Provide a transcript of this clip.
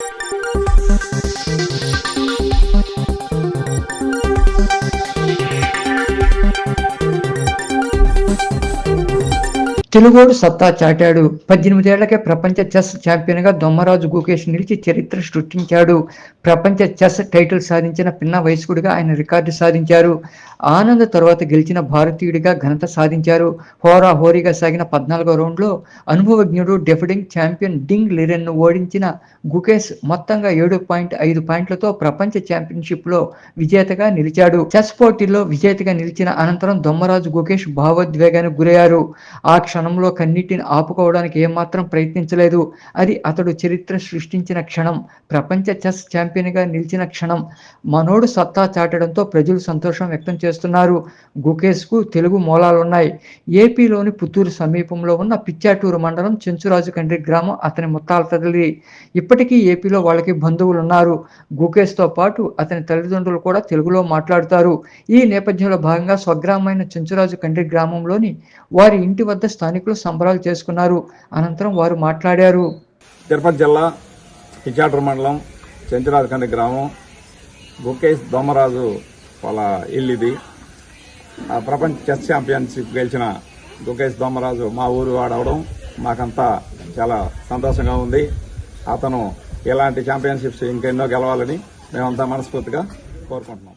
Thank you. తెలుగోడు సత్తా చాటాడు. పద్దెనిమిదేళ్ళకే ప్రపంచ chess ఛాంపియన్గా Dommaraju Gukesh నిలిచి చరిత్ర సృష్టించాడు. ప్రపంచ చెస్ టైటిల్ సాధించిన పిన్న వయస్కుడిగా ఆయన రికార్డు సాధించారు. ఆనంద్ తర్వాత గెలిచిన భారతీయుడిగా ఘనత సాధించారు. హోరా హోరీగా సాగిన పద్నాలుగో రౌండ్లో అనుభవజ్ఞుడు డెఫిడింగ్ ఛాంపియన్ డింగ్ లిరెన్ను ఓడించిన గుకేష్ మొత్తంగా ఏడు పాయింట్ ఐదు పాయింట్లతో ప్రపంచ ఛాంపియన్షిప్లో విజేతగా నిలిచాడు. చెస్ పోటీల్లో విజేతగా నిలిచిన అనంతరం దొమ్మరాజు గుకేష్ భావోద్వేగానికి గురయ్యారు. ఆ క్షణంలో కన్నిటిని ఆపుకోవడానికి ఏమాత్రం ప్రయత్నించలేదు. అది అతడు చరిత్ర సృష్టించిన క్షణం ప్రపంచ చెస్ ఛాంపియన్గా నిలిచిన క్షణం. మనోడు సత్తా చాటడంతో ప్రజలు సంతోషం వ్యక్తం చేస్తున్నారు. గుకేష్కు తెలుగు మూలాలున్నాయి. ఏపీలోని పుత్తూరు సమీపంలో ఉన్న పిచ్చాటూరు మండలం చెంచురాజు కండ్రి గ్రామం అతని ముత్తాల తల్లి. ఇప్పటికీ ఏపీలో వాళ్ళకి బంధువులు ఉన్నారు గుకేష్తో పాటు అతని తల్లిదండ్రులు కూడా తెలుగులో మాట్లాడుతారు. ఈ నేపథ్యంలో భాగంగా స్వగ్రామైన చెంచురాజు కండ్రి గ్రామంలోని వారి ఇంటి వద్ద స్థానికులు సంబరాలు చేసుకున్నారు. అనంతరం వారు మాట్లాడారు. తిరుపతి జిల్లా పిచ్చాటూరు మండలం చెంచరాజకండి గ్రామం. గుకేష్ దోమరాజు వాళ్ళ ఇల్లు ఇది. ప్రపంచ చెస్ ఛాంపియన్షిప్ గెలిచిన గుకేష్ దోమరాజు మా ఊరు వాడవడం మాకంతా చాలా సంతోషంగా ఉంది. అతను ఇలాంటి ఛాంపియన్షిప్స్ ఇంకెన్నో గెలవాలని మేమంతా మనస్ఫూర్తిగా కోరుకుంటున్నాం.